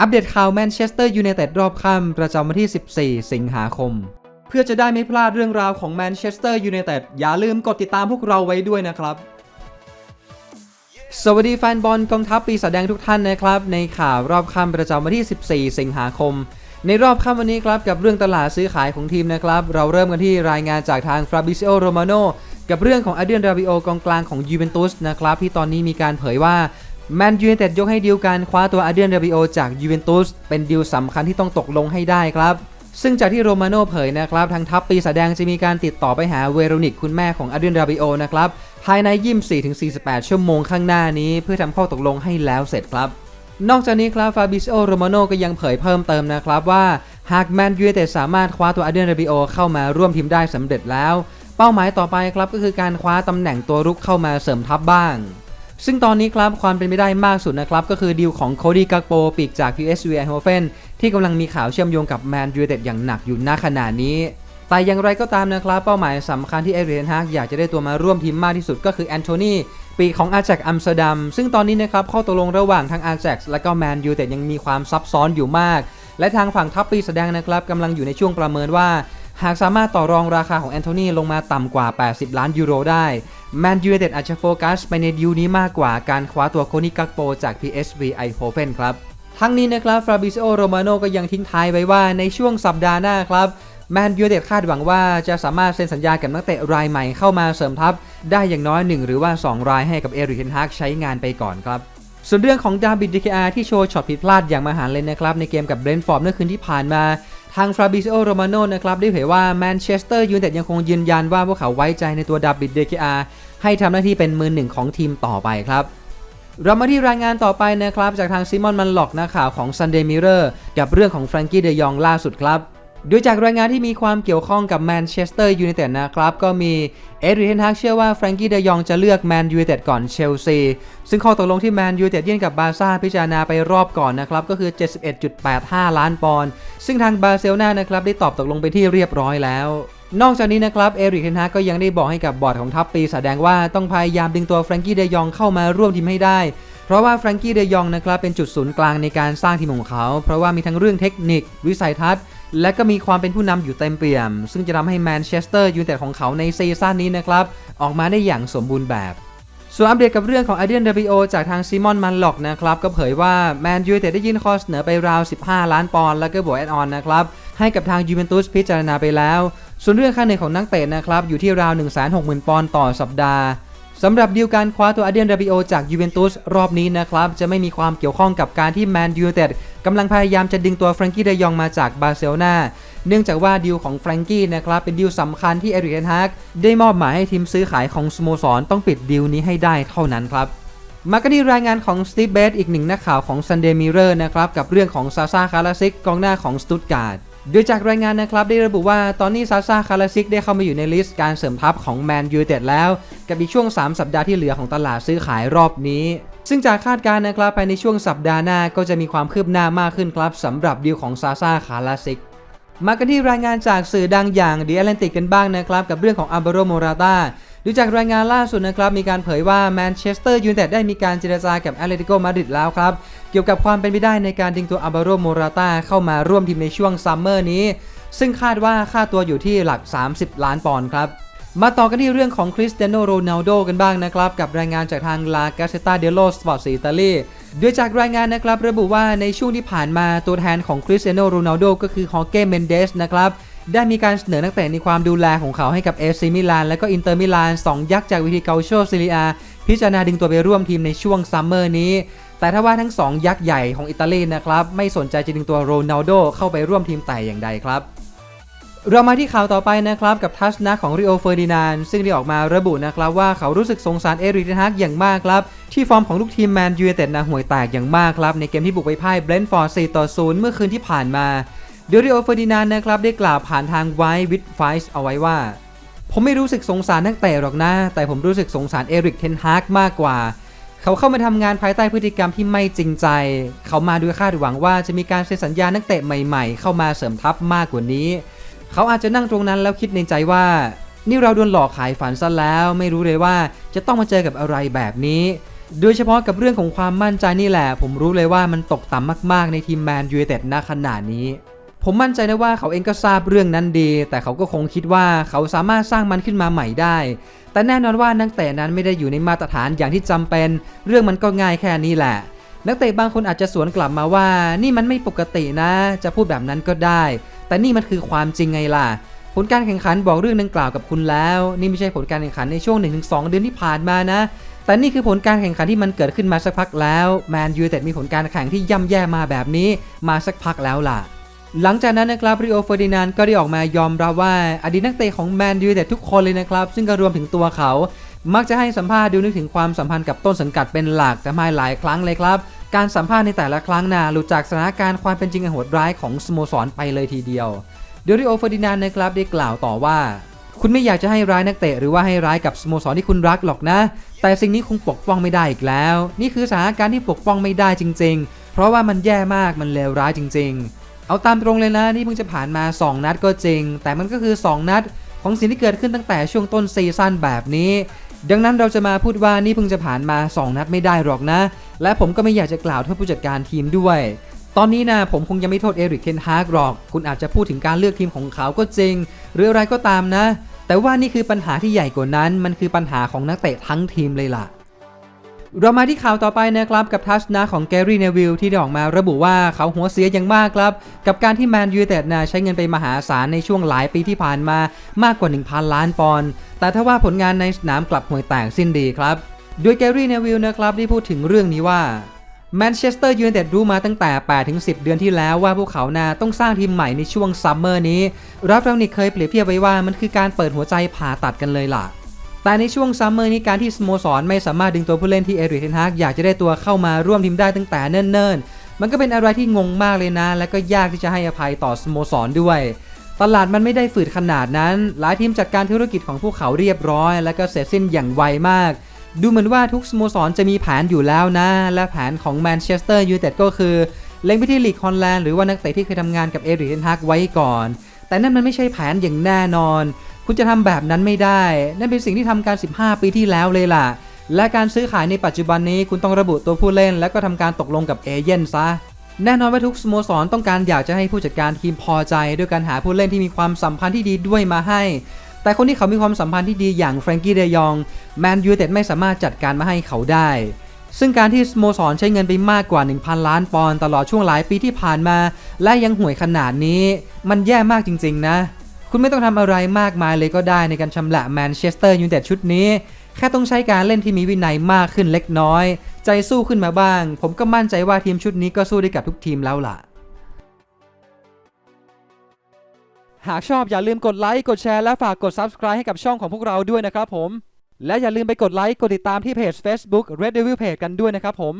อัปเดตข่าวแมนเชสเตอร์ยูไนเต็ดรอบค่ำประจำวันที่ 14 สิงหาคม เพื่อจะได้ไม่พลาดเรื่องราวของแมนเชสเตอร์ยูไนเต็ดอย่าลืมกดติดตามพวกเราไว้ด้วยนะครับ สวัสดีแฟนบอลกองทัพปีศาจแดงทุกท่านนะครับ ในข่าวรอบค่ำประจำวันที่ 14 สิงหาคม ในรอบค่ำวันนี้ครับกับเรื่องตลาดซื้อขายของทีมนะครับ เราเริ่มกันที่รายงานจากทางฟราบิซิโอโรมาโนกับเรื่องของอเดียนราบิโอกองกลางของยูเวนตุสนะครับที่ตอนนี้มีการเผยว่า แมนยูไนเต็ดยกให้ดีลการคว้าตัวอาเดียนราบิโอจากยูเวนตุสเป็นดีลสำคัญที่ต้องตกลงให้ได้ครับ ซึ่งจากที่โรมาโน่เผยนะครับ ทางทัพปีศาจแดงจะมีการติดต่อไปหาเวโรนิกคุณแม่ของอาเดียนราบิโอนะครับ ภายในยี่4-48 ชั่วโมงข้างหน้านี้ เพื่อทำข้อตกลงให้แล้วเสร็จครับ นอกจากนี้ครับฟาบิโอโรมาโนก็ยังเผยเพิ่มเติมนะครับว่าหากแมนยูไนเต็ดสามารถคว้าตัวอาเดียนราบิโอเข้ามาร่วมทีมได้สำเร็จแล้ว เป้าหมายต่อไปครับก็คือการคว้าตำแหน่งตัวรุกเข้ามาเสริมทัพบ้าง ซึ่งตอนนี้ครับความเป็นไปได้มากสุดนะครับก็คือดีลของโคดี้กักโปปีกจาก PSV Eindhoven ที่กำลังมีข่าวเชื่อมโยงกับแมนยูเต็ดอย่างหนักอยู่ณขณะนี้ แต่อย่างไรก็ตามนะครับ เป้าหมายสำคัญที่เอเรียนฮากอยากจะได้ตัวมาร่วมทีมมากที่สุดก็คือแอนโทนีปีของอาแจกอัมสเตอร์ดัมซึ่งตอนนี้นะครับข้อตกลงระหว่างทางอาแจกและก็แมนยูแต่ยังมีความซับซ้อนอยู่มาก และทางฝั่งทัพปีแสดงนะครับกำลังอยู่ในช่วงประเมินว่า หากสามารถต่อรองราคาของแอนโทนีลงมาต่ำกว่า 80 ล้านยูโรได้ แมนยูไนเต็ดอาจจะโฟกัสไปในดิวนี้มากกว่าการคว้าตัวโคนิกักโปจาก PSV Eindhoven ครับ ทั้งนี้นะครับฟราบิโอโรมาโนก็ยังทิ้งท้ายไว้ว่าในช่วงสัปดาห์หน้าครับแมนยูเต็ดคาดหวังว่าจะสามารถเซ็นสัญญากับนักเตะรายใหม่เข้ามาเสริมทัพ ได้อย่างน้อย 1 หรือว่า 2 รายให้กับเอริกเทนฮากใช้งานไปก่อนครับ ส่วนเรื่องของดาบิดดีเคอาที่โชว์ช็อตผิดพลาดอย่างมหันต์เลยนะครับในเกมกับเบรนท์ฟอร์ดเมื่อคืนที่ผ่านมา ทางฟราบิโอโรมาโนนะครับได้เผยว่าแมนเชสเตอร์ยูไนเต็ดยังคงยืนยันว่าพวกเขาไว้ใจในตัวดาบิดดีเคอาให้ทำหน้าที่เป็นมือหนึ่งของทีมต่อไปครับเรามาที่รายงานต่อไปนะครับ จากทางซิมอนมันหลอกนักข่าวของ Sunday Mirror กับเรื่องของแฟรงกี้เดยองล่าสุดครับ ดยจากรายงานที่มีความเกี่ยวข้องกับแมนเชสเตอร์ยูไนเต็ดนะครับ ก็มีเอริเทนฮักเชื่อว่าแฟรงกี้เดยองจะเลือกแมนยูไนเต็ดก่อนเชลซี ซึ่งข้อตกลงที่แมนยูไนเต็ดยื่นกับบาร์ซ่าพิจารณาไปรอบก่อนนะครับ ก็คือ 71.85 ล้านปอนด์ซึ่งทางบาร์เซโลนานะครับได้ตอบตกลงไปที่เรียบร้อยแล้วนอกจากนี้นะครับ เอริกเทนฮากก็ยังได้บอกให้กับบอร์ดของทัพปีแสดงว่าต้องพยายามดึงตัวแฟรงกี้เดยองเข้ามาร่วมทีมให้ได้ เพราะว่าแฟรงกี้เดยองนะครับเป็นจุดศูนย์กลางในการสร้างทีมของเขา เพราะว่ามีทั้งเรื่องเทคนิค วิสัยทัศน์ และก็มีความเป็นผู้นำอยู่เต็มเปี่ยม ซึ่งจะทำให้แมนเชสเตอร์ยูไนเต็ดของเขาในซีซั่นนี้นะครับ ออกมาได้อย่างสมบูรณ์แบบ ส่วนอัปเดตกับเรื่องของอเดียนเดบิโอจากทางซิมอนมันหลอกนะครับ ก็เผยว่าแมนยูไนเต็ดได้ยื่นข้อเสนอไปราว 15 ล้านปอนด์แล้วก็บวกแอดออนนะครับ ให้กับทางยูเวนตุสพิจารณาไปแล้ว ส่วนเรื่องค่าเหนื่อยของนักเตะนะครับอยู่ที่ราว160,000 ปอนด์ต่อสัปดาห์สำหรับดีลการคว้าตัวอเดียนเดบิโอจากยูเวนตุสรอบนี้นะครับ จะไม่มีความเกี่ยวข้องกับการที่แมนยูไนเต็ด กำลังพยายามจะดึงตัวแฟรงกี้เดยองมาจากบาร์เซโลนาเนื่องจากว่าดีลของแฟรงกี้นะครับเป็นดีลสำคัญที่เอริกเทนฮากได้มอบหมายให้ทีมซื้อขายของสโมสรต้องปิดดีลนี้ให้ได้เท่านั้นครับมากันที่รายงานของสตีฟเบสอีกหนึ่งนักข่าวของ Sunday Mirror นะครับกับเรื่องของซาซาคาราซิกกองหน้าของสตุตการ์ดโดยจากรายงานนะครับได้ระบุว่าตอนนี้ซาซาคาราซิกได้เข้ามาอยู่ในลิสต์การเสริมทัพของแมนยูเต็ดแล้ว กับอีกช่วง 3 สัปดาห์ที่เหลือของตลาดซื้อขายรอบนี้ ซึ่งจากคาดการณ์นะครับภายในช่วงสัปดาห์หน้าก็จะมีความคืบหน้ามากขึ้นครับสำหรับดีลของซาซาคาราซิกมากันที่รายงานจากสื่อดังอย่าง The Atlantic กันบ้างนะครับกับเรื่องของอัล a โรโมราตาดูจากรายงานล่าสุดนะครับมีการเผยว่าแมนเชสเตอร์ยูไนเต็ดได้มีการเจรจากับแอตเลติโกมาดริดแล้วครับ เกี่ยวกับความเป็นไปได้ในการดึงตัวอัล a โรโมราตาเข้ามาร่วมทีมในช่วงซัมเมอร์นี้ ซึ่งคาดว่าค่าตัวอยู่ที่หลัก 30 ล้านปอนด์ครับ มาต่อกันที่เรื่องของคริสเตียโนโรนัลโดกันบ้างนะครับ กับรายงานจากทางลากาเซตาเดโลสปอร์ตอิตาลีโดยจากรายงานนะครับระบุว่าในช่วงที่ผ่านมาตัวแทนของคริสเตียโนโรนัลโดก็คือฮอเก้เมนเดสนะครับได้มีการเสนอนักเตะในความดูแลของเขาให้กับเอซีมิลานและก็อินเตอร์มิลานสองยักษ์จากวิธีเกาโชซิลิอาพิจารณาดึงตัวไปร่วมทีมในช่วงซัมเมอร์นี้ แต่ถ้าว่าทั้ง 2 ยักษ์ใหญ่ของอิตาลีนะครับไม่สนใจจะดึงตัวโรนัลโดเข้าไปร่วมทีมแต่อย่างใดครับ เรามาที่ข่าวต่อไปนะครับกับทัศนะของริโอเฟอร์ดินานซึ่งได้ออกมาระบุนะครับว่าเขารู้สึกสงสารเอริกเทนฮากอย่างมากครับ ที่ฟอร์มของลูกทีมแมนยูไนเต็ดนะห่วยแตกอย่างมากครับ ในเกมที่บุกไปพ่ายเบรนท์ฟอร์ด4ต่อ0เมื่อคืนที่ผ่านมาเดริโอเฟอร์ดินานนะครับได้กล่าวผ่านทางไววิดไฟส์เอาไว้ว่า ผมไม่รู้สึกสงสารนักเตะหรอกนะแต่ผมรู้สึกสงสารเอริกเทนฮากมากกว่า เขาเข้ามาทำงานภายใต้พฤติกรรมที่ไม่จริงใจ เขามาด้วยคาดหวังว่าจะมีการเซ็นสัญญานักเตะใหม่ ๆ เข้ามาเสริมทัพมากกว่านี้ เขาอาจจะนั่งตรงนั้นแล้วคิดในใจว่า นี่เราโดนหลอกขายฝันซะแล้ว ไม่รู้เลยว่าจะต้องมาเจอกับอะไรแบบนี้ โดยเฉพาะกับเรื่องของความมั่นใจนี่แหละ ผมรู้เลยว่ามันตกต่ำมากๆในทีมแมนยูเต็ดณขณะนี้ ผมมั่นใจนะว่าเขาเองก็ทราบเรื่องนั้นดี แต่เขาก็คงคิดว่าเขาสามารถสร้างมันขึ้นมาใหม่ได้ แต่แน่นอนว่านักเตะนั้นไม่ได้อยู่ในมาตรฐานอย่างที่จำเป็น เรื่องมันก็ง่ายแค่นี้แหละนักเตะบางคนอาจจะสวนกลับมาว่า นี่มันไม่ปกตินะ จะพูดแบบนั้นก็ได้ แต่นี่มันคือความจริงไงล่ะ ผลการแข่งขันบอกเรื่องดังกล่าวกับคุณแล้ว นี่ไม่ใช่ผลการแข่งขันในช่วง 1-2 เดือนที่ผ่านมานะ แต่นี่คือผลการแข่งขันที่มันเกิดขึ้นมาสักพักแล้วแมนยูเต็ดมีผลการแข่งที่ย่ำแย่มาแบบนี้มาสักพักแล้วล่ะหลังจากนั้นนะครับริโอเฟอร์ดินานก็ได้ออกมายอมรับว่าอดีตนักเตะของแมนยูไนเต็ดทุกคนเลยนะครับ ซึ่งก็รวมถึงตัวเขา มักจะให้สัมภาษณ์ดูนึกถึงความสัมพันธ์กับต้นสังกัดเป็นหลักแต่ไม่หลายครั้งเลยครับ การสัมภาษณ์ในแต่ละครั้งน่ะหลุดจากสถานการณ์ความเป็นจริงอันโหดร้ายของสโมสรไปเลยทีเดียวโดริโอเฟอร์ดินานนะครับได้กล่าวต่อว่า คุณไม่อยากจะให้ร้ายนักเตะหรือว่าให้ร้ายกับสโมสรที่คุณรักหรอกนะ แต่สิ่งนี้คงปกป้องไม่ได้อีกแล้ว นี่คือสถานการณ์ที่ปกป้องไม่ได้จริง ๆ เพราะว่ามันแย่มากมันเลวร้ายจริง ๆ เอาตามตรงเลยนะนี่เพิ่งจะผ่านมา 2 นัดก็จริง แต่มันก็คือ 2 นัดของสิ่งที่เกิดขึ้นตั้งแต่ช่วงต้นซีซั่นแบบนี้ ดังนั้นเราจะมาพูดว่านี่เพิ่งจะผ่านมา 2 นัดไม่ได้หรอกนะ และผมก็ไม่อยากจะกล่าวโทษผู้จัดการทีมด้วย ตอนนี้นะผมคงยังไม่โทษเอริกเทนฮากหรอก คุณอาจจะพูดถึงการเลือกทีมของเขาก็จริง หรืออะไรก็ตามนะ แต่ว่านี่คือปัญหาที่ใหญ่กว่านั้น มันคือปัญหาของนักเตะทั้งทีมเลยล่ะ เรามาที่ข่าวต่อไปนะครับกับทัศนะของแกรี่เนวิลที่ได้ออกมาระบุว่าเขาหัวเสียอย่างมากครับ กับการที่แมนยูเต็ดนะใช้เงินไปมหาศาลในช่วงหลายปีที่ผ่านมามากกว่า 1,000 ล้านปอนด์แต่ถ้าว่าผลงานในสนามกลับห่วยแตกสิ้นดีครับ โดยแกรี่เนวิลนะครับได้พูดถึงเรื่องนี้ว่าแมนเชสเตอร์ยูไนเต็ดรู้มาตั้งแต่ 8-10 เดือนที่แล้วว่าพวกเขานาต้องสร้างทีมใหม่ในช่วงซัมเมอร์นี้รับเรานิกเคยเปรียบเทียบไว้ว่ามันคือการเปิดหัวใจผ่าตัดกันเลยล่ะ แต่ในช่วงซัมเมอร์นี้การที่สโมสรไม่สามารถดึงตัวผู้เล่นที่เอริกเทนฮากอยากจะได้ตัวเข้ามาร่วมทีมได้ตั้งแต่เนิ่นๆ มันก็เป็นอะไรที่งงมากเลยนะ และก็ยากที่จะให้อภัยต่อสโมสรด้วย ตลาดมันไม่ได้ฝืดขนาดนั้น หลายทีมจัดการธุรกิจของพวกเขาเรียบร้อย และก็เสร็จสิ้นอย่างไวมาก ดูเหมือนว่าทุกสโมสรจะมีแผนอยู่แล้วนะ และแผนของแมนเชสเตอร์ยูไนเต็ดก็คือเล็งไปที่ลีกฮอลแลนด์หรือว่านักเตะที่เคยทำงานกับเอริกเทนฮากไว้ก่อน แต่นั่นมันไม่ใช่แผนอย่างแน่นอน คุณจะทำแบบนั้นไม่ได้ นั่นเป็นสิ่งที่ทำการ 15 ปีที่แล้วเลยล่ะ และการซื้อขายในปัจจุบันนี้คุณต้องระบุตัวผู้เล่น และก็ทำการตกลงกับเอเย่นซะ แน่นอนว่าทุกสโมสรต้องการอยากจะให้ผู้จัดการทีมพอใจ ด้วยการหาผู้เล่นที่มีความสัมพันธ์ที่ดีด้วยมาให้ แต่คนที่เขามีความสัมพันธ์ที่ดีอย่างแฟรงกี้เดยองแมนยูเต็ดไม่สามารถจัดการมาให้เขาได้ซึ่งการที่สโมสรใช้เงินไปมากกว่า 1,000 ล้านปอนด์ตลอดช่วงหลายปีที่ผ่านมา และยังห่วยขนาดนี้ มันแย่มากจริง ๆ นะ คุณไม่ต้องทำอะไรมากมายเลยก็ได้ในการชำระแมนเชสเตอร์ยูไนเต็ดชุดนี้ แค่ต้องใช้การเล่นที่มีวินัยมากขึ้นเล็กน้อย ใจสู้ขึ้นมาบ้าง ผมก็มั่นใจว่าทีมชุดนี้ก็สู้ได้กับทุกทีมแล้วล่ะ หากชอบอย่าลืมกดไลค์กดแชร์และฝากกด Subscribe ให้กับช่องของพวกเราด้วยนะครับผม และอย่าลืมไปกดไลค์กดติดตามที่เพจ Facebook Red Devil Page กันด้วยนะครับผม